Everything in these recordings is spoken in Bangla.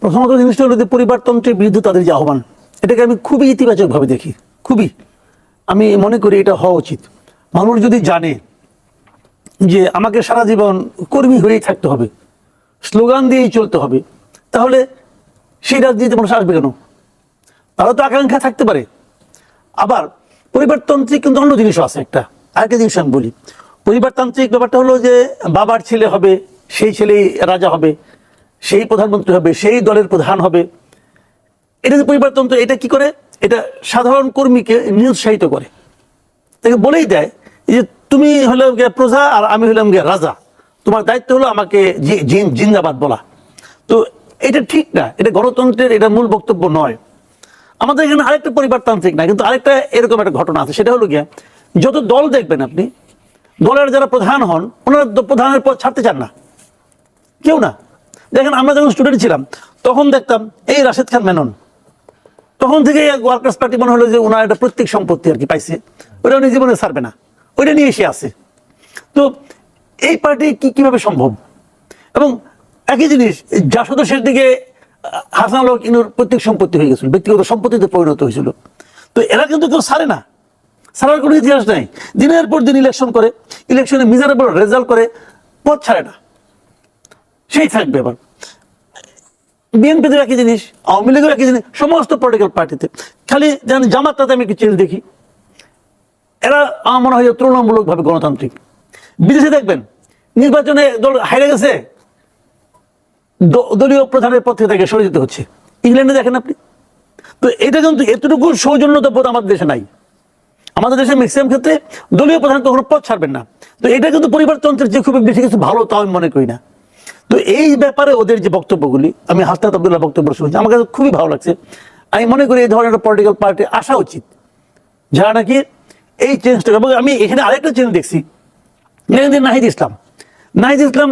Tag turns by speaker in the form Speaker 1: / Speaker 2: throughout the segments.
Speaker 1: প্রথমত জিনিসটা হলো যে পরিবারতন্ত্রের বিরুদ্ধে তাদের যে আহ্বান, এটাকে আমি খুবই ইতিবাচকভাবে দেখি, খুবই। আমি মনে করি এটা হওয়া উচিত। মানুষ যদি জানে যে আমাকে সারা জীবন কর্মী হয়েই থাকতে হবে, স্লোগান দিয়েই চলতে হবে, তাহলে সেই রাজনীতিতে মানুষ আসবে কেন? তারও তো আকাঙ্ক্ষা থাকতে পারে। আবার পরিবারতান্ত্রিক কিন্তু অন্য জিনিসও আছে একটা। আরেকটা জিনিস আমি বলি, পরিবারতান্ত্রিক ব্যাপারটা হলো যে বাবার ছেলে হবে, সেই ছেলেই রাজা হবে সেই প্রধানমন্ত্রী হবে, সেই দলের প্রধান হবে। এটা যে পরিবারতন্ত্র, এটা কি করে? এটা সাধারণ কর্মীকে নিরুৎসাহিত করে। তাকে বলেই দেয় যে, তুমি হলে প্রজা আর আমি হলাম গিয়ে রাজা। তোমার দায়িত্ব হলো আমাকে জিন- জিন্দাবাদ বলা। তো এটা ঠিক না, এটা গণতন্ত্রের, এটা মূল বক্তব্য নয়। আমাদের এখানে আরেকটা পরিবারতান্ত্রিক না কিন্তু আরেকটা এরকম একটা ঘটনা আছে। সেটা হলো গিয়া, যত দল দেখবেন আপনি, দলের যারা প্রধান হন, ওনারা প্রধানের পদ ছাড়তে চান না। কেউ না। দেখেন আমরা যখন স্টুডেন্ট ছিলাম, তখন দেখতাম এই রাশেদ খান মেনন। তখন থেকে ওয়ার্কার্স পার্টি মনে হলো যে ওনার একটা প্রত্যেক সম্পত্তি আর কি পাইছে। ওটা উনি জীবনে ছাড়বে না। ওইটা নিয়ে এসে আছে। তো এই পার্টি কি, কীভাবে সম্ভব? এবং একই জিনিস, যা সদস্যের দিকে হাসান আল ইনুর প্রত্যেক সম্পত্তি হয়ে গেছিল, ব্যক্তিগত সম্পত্তিতে পরিণত হয়েছিল। তো এরা কিন্তু কেউ ছাড়ে না। ছাড়ার কোনো ইতিহাস নাই। দিনের পর দিন ইলেকশন করে ইলেকশনে মিজারেবল রেজাল্ট করে, পথ ছাড়ে না। সেই থাকবে এবার বিএনপিতে একই জিনিস, আওয়ামী লীগের একই জিনিস, সমস্ত পলিটিক্যাল পার্টিতে খালি যেন জামাতটাতে আমি একটু চেঞ্জ দেখি। এরা আমার মনে হয় তুলনামূলকভাবে গণতান্ত্রিক। বিদেশে দেখবেন, নির্বাচনে দল হাইরে গেছে দলীয় প্রধানের পদ থেকে তাকে সরে যেতে হচ্ছে। ইংল্যান্ডে দেখেন আপনি? তো এটা কিন্তু এতটুকু সৌজন্যতা বোধ আমাদের দেশে নাই। আমাদের দেশে ম্যাক্সিমাম ক্ষেত্রে দলীয় প্রধান কখনো পথ ছাড়বেন না। তো এটা কিন্তু পরিবারতন্ত্রের যে খুব বেশি কিছু ভালো তাও আমি মনে করি না। তো এই ব্যাপারে ওদের যে বক্তব্যগুলি, আমি হাসনাত আবদুল্লাহ বক্তব্য শুনছি, আমার কাছে খুবই ভালো লাগছে। আমি মনে করি এই ধরনের পলিটিক্যাল পার্টি আসা উচিত। যারা নাকি এই চেঞ্জটা এবং আমি এখানে আরেকটা চেঞ্জ দেখছি। নাহিদ ইসলাম। নাহিদ ইসলাম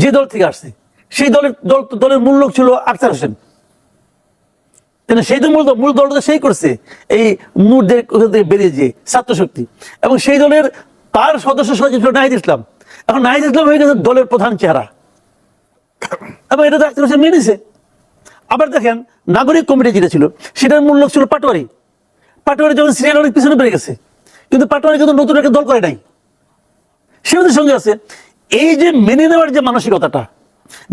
Speaker 1: যে দল থেকে আসছে, সেই দলের দল দলের মূল লোক ছিল আখতার হোসেন। সেই তো মূল মূল দলটা সেই করছে। এই মুরদের বেরিয়ে যে ছাত্র শক্তি এবং সেই দলের তার সদস্য সচিব ছিল নাহিদ ইসলাম। এখন নাহিদ ইসলাম হয়ে গেছে দলের প্রধান চেহারা। এবং এটা তো হোসেন মেনেছে আবার দেখেন, নাগরিক কমিটি যেটা ছিল, সেটার মূল লোক ছিল পাটোয়ারি। পাটোয়ারি যখন সিরিয়াল অনেক পিছনে বেড়ে গেছে, কিন্তু পাটোয়ারি কিন্তু নতুন একটা দল করে নাই। সে ওদের সঙ্গে আছে। এই যে মেনে নেওয়ার যে মানসিকতাটা,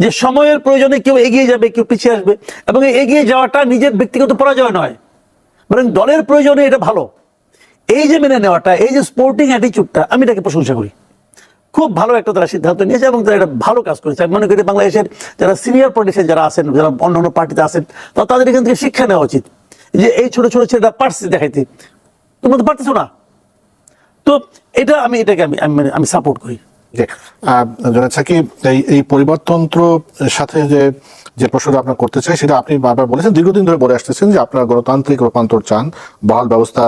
Speaker 1: যে সময়ের প্রয়োজনে কেউ এগিয়ে যাবে, কেউ পিছিয়ে আসবে, এবং এগিয়ে যাওয়াটা নিজের ব্যক্তিগত পরাজয় নয়, বরং দলের প্রয়োজনে এটা ভালো। এই যে মেনে নেওয়াটা, এই যে স্পোর্টিং অ্যাটিচিউডটা আমি এটাকে প্রশংসা করি। খুব ভালো একটা তারা সিদ্ধান্ত নিয়েছে এবং তারা এটা ভালো কাজ করেছে। আমি মনে করি বাংলাদেশের যারা সিনিয়র পলিটিশিয়ান যারা আছেন, যারা অন্য অন্য পার্টিতে আছেন তো তাদের এখান থেকে শিক্ষা নেওয়া উচিত। যে এই ছোট ছোট ছেলেটা পারছে দেখাইতে, তোমরা তো পারতেছো না? তো এটা আমি, এটাকে আমি আমি আমি সাপোর্ট করি।
Speaker 2: এই সাথে যে যে প্রশ্নটা আপনার করতে চাই সেটা আপনি বারবার বলেছেন। দীর্ঘদিন ধরে বলে আসতেছেন যে আপনারা গণতান্ত্রিক রূপান্তর চান। বহাল ব্যবস্থা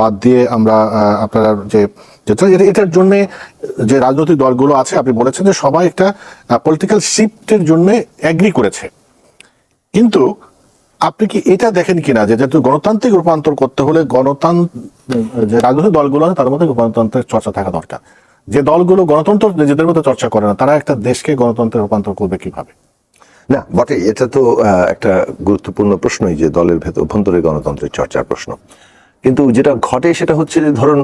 Speaker 2: বাদ দিয়ে আমরা আপনারা যে এটার জন্য যে রাজনৈতিক দলগুলো আছে, আপনি বলেছেন যে সবাই একটা পলিটিক্যাল শিফটের জন্য এগ্রি করেছে। কিন্তু আপনি কি এটা দেখেন কিনা, যে যেহেতু গণতান্ত্রিক রূপান্তর করতে হলে গণতন্ত্র যে রাজনৈতিক দলগুলো আছে, তার মধ্যে গণতন্ত্রের চর্চা থাকা দরকার। যে দলগুলো গণতন্ত্র নিজেদের মধ্যে চর্চা করে না, তারা একটা দেশকে গণতন্ত্রে রূপান্তর করবে কীভাবে?
Speaker 3: না, বটে, এটা তো একটা গুরুত্বপূর্ণ প্রশ্নই যে দলের ভেতর অভ্যন্তরে গণতন্ত্রের চর্চার প্রশ্ন। কিন্তু যেটা ঘটে সেটা হচ্ছে যে ধরুন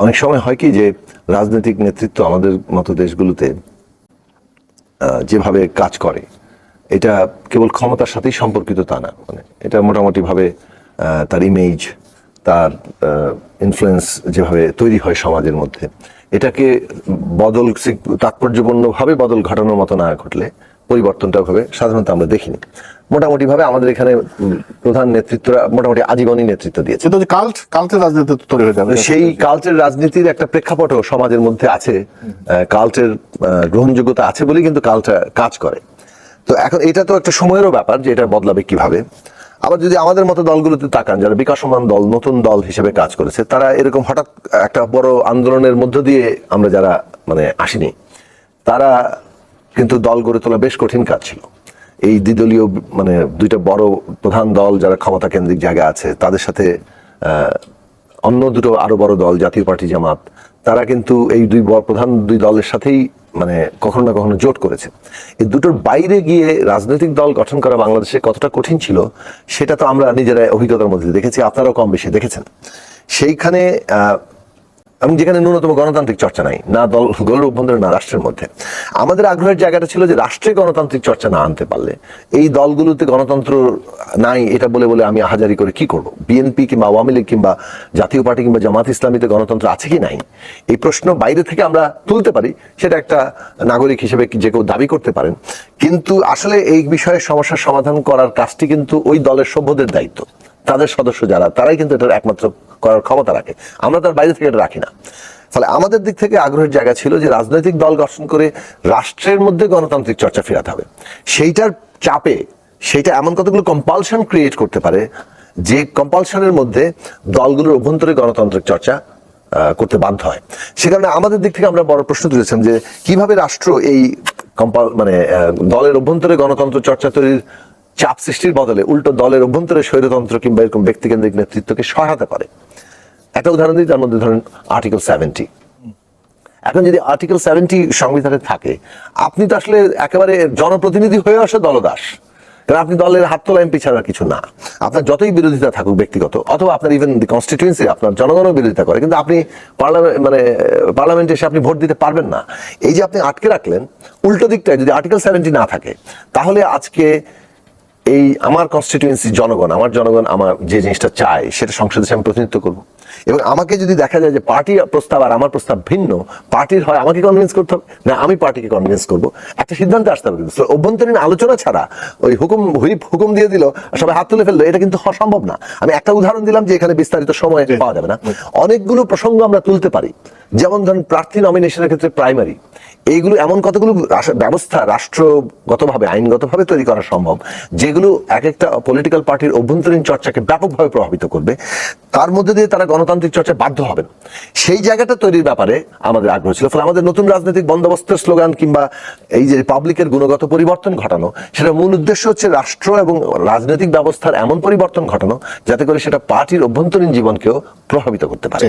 Speaker 3: অনেক সময় হয় কি যে রাজনৈতিক নেতৃত্ব আমাদের মতো দেশগুলোতে যেভাবে কাজ করে এটা কেবল ক্ষমতার সাথেই সম্পর্কিত তা না। মানে এটা মোটামুটি ভাবে আহ, তার ইমেজ তার ইনফ্লুয়েন্স যেভাবে তৈরি হয় সমাজের মধ্যে এটাকে বদল তাৎপর্যপূর্ণভাবে বদল ঘটানোর মতো না ঘটলে পরিবর্তনটা ভাবে সাধারণত আমরা দেখিনি। মোটামুটি ভাবে আমাদের এখানে প্রধান নেতৃত্বরা মোটামুটি আজীবনই নেতৃত্ব দিয়েছে।
Speaker 2: যে কাল্ট কাল্টের রাজনীতি তৈরি হয়ে যাবে।
Speaker 3: সেই কালচার রাজনীতির একটা প্রেক্ষাপটও সমাজের মধ্যে আছে কালচার গ্রহণযোগ্যতা আছে বলেই কিন্তু কালচার কাজ করে। তো এখন এটা তো একটা সময়েরও ব্যাপার যে এটা বদলাবে কীভাবে। আবার যদি আমাদের মতো দলগুলোতে তাকান যারা বিকাশমান দল নতুন দল হিসেবে কাজ করেছে তারা এরকম হঠাৎ একটা বড় আন্দোলনের মধ্য দিয়ে আমরা যারা মানে আসিনি তারা কিন্তু দল গড়ে তোলা বেশ কঠিন কাজ ছিল। এই দ্বিদলীয় মানে দুইটা বড় প্রধান দল যারা ক্ষমতা কেন্দ্রিক জায়গা আছে, তাদের সাথে অন্য দুটো আরও বড় দল, জাতীয় পার্টি জামাত, তারা কিন্তু এই দুই প্রধান দুই দলের সাথেই মানে কখনো না কখনো জোট করেছে। এই দুটোর বাইরে গিয়ে রাজনৈতিক দল গঠন করা বাংলাদেশে কতটা কঠিন ছিল, সেটা তো আমরা নিজেরা অভিজ্ঞতার মধ্যে দেখেছি, আপনারাও কম বেশি দেখেছেন। সেইখানে এবং যেখানে ন্যূনতম গণতান্ত্রিক চর্চা নাই, না দল দলের অভ্যন্তরে না রাষ্ট্রের মধ্যে। আমাদের আগ্রহের জায়গাটা ছিল যে রাষ্ট্রে গণতান্ত্রিক চর্চা না আনতে পারলে। এই দলগুলোতে গণতন্ত্র নাই, এটা বলে বলে আমি হাজারি করে কি করব? বিএনপি কিংবা আওয়ামী লীগ কিংবা জাতীয় পার্টি কিংবা জামাত ইসলামীতে গণতন্ত্র আছে কি নাই? এই প্রশ্ন বাইরে থেকে আমরা তুলতে পারি, সেটা একটা নাগরিক হিসেবে যে কেউ দাবি করতে পারেন। কিন্তু আসলে এই বিষয়ে সমস্যার সমাধান করার কাজটি কিন্তু ওই দলের সভ্যদের দায়িত্ব। তাদের সদস্য যারা, তারাই কিন্তু এটার একমাত্র করার ক্ষমতা রাখে। আমরা তার বাইরে থেকে এটা রাখি না। ফলে আমাদের দিক থেকে আগ্রহের জায়গা ছিল যে রাজনৈতিক দল গঠন করে রাষ্ট্রের মধ্যে গণতান্ত্রিক চর্চা ফেরাতে হবে। সেইটার চাপে সেইটা এমন কতগুলো কম্পালশন ক্রিয়েট করতে পারে যে কম্পালশনের মধ্যে দলগুলোর অভ্যন্তরে গণতান্ত্রিক চর্চা করতে বাধ্য হয়। সে কারণে আমাদের দিক থেকে আমরা বড় প্রশ্ন তুলেছিলাম যে কীভাবে রাষ্ট্র এই কম্পাল মানে দলের অভ্যন্তরে গণতন্ত্র চর্চা তৈরির চাপ সৃষ্টির বদলে উল্টো দলের অভ্যন্তরে স্বৈরতন্ত্র কিংবা এরকম ব্যক্তিকেন্দ্রিক নেতৃত্বকে সহায়তা করে। একটা উদাহরণ দিই তার মধ্যে ধরেন আর্টিকেল সেভেন্টি এখন যদি আর্টিকেল সেভেন্টি সংবিধানে থাকে, আপনি তো আসলে একেবারে জনপ্রতিনিধি হয়ে আসে দলদাস। কারণ আপনি দলের হাত তোলা এমপি ছাড়া কিছু না। আপনার যতই বিরোধিতা থাকুক ব্যক্তিগত, অথবা আপনার ইভেন দি কনস্টিটিউয়েন্সি আপনার জনগণও বিরোধিতা করে, কিন্তু আপনি পার্লামেন্ট মানে পার্লামেন্টে এসে আপনি ভোট দিতে পারবেন না। এই যে আপনি আটকে রাখলেন, উল্টো দিকটায় যদি আর্টিকেল সেভেন্টি না থাকে, তাহলে আজকে এই আমার কনস্টিটিউয়েন্সি জনগণ আমার জনগণ আমার যে জিনিসটা চায় সেটা সংসদে আমি প্রতিনিধিত্ব করব। এবং আমাকে যদি দেখা যায় যে পার্টি প্রস্তাব আর আমার প্রস্তাব ভিন্ন পার্টির হয় আমাকে কনভিন্স করতে হবে? না আমি পার্টিকে কনভিন্স করব। একটা সিদ্ধান্তে আসতে হবে কিন্তু। অভ্যন্তরীণ আলোচনা ছাড়া ওই হুকুম হুইপ হুকুম দিয়ে দিল সবাই হাত তুলে ফেলল এটা কিন্তু হওয়া সম্ভব না। আমি একটা উদাহরণ দিলাম যে এখানে বিস্তারিত সময় পাওয়া যাবে না। অনেকগুলো প্রসঙ্গ আমরা তুলতে পারি। যেমন ধরেন প্রার্থী নমিনেশনের ক্ষেত্রে প্রাইমারি এইগুলো এমন কতগুলো ব্যবস্থা রাষ্ট্রগতভাবে, আইনগতভাবে তৈরি করা সম্ভব, যেগুলো এক একটা পলিটিক্যাল পার্টির অভ্যন্তরীণ চর্চাকে ব্যাপকভাবে প্রভাবিত করবে, তার মধ্যে দিয়ে তারা গণতান্ত্রিক চর্চা বাধ্য হবেন। সেই জায়গাটা তৈরির ব্যাপারে আমাদের আগ্রহ ছিল, ফলে আমাদের নতুন রাজনৈতিক বন্দোবস্তের স্লোগান কিংবা এই যে রিপাবলিকের গুণগত পরিবর্তন ঘটানো, সেটা মূল উদ্দেশ্য হচ্ছে রাষ্ট্র এবং রাজনৈতিক ব্যবস্থার এমন পরিবর্তন ঘটানো, যাতে করে সেটা পার্টির অভ্যন্তরীণ জীবনকেও প্রভাবিত করতে পারে।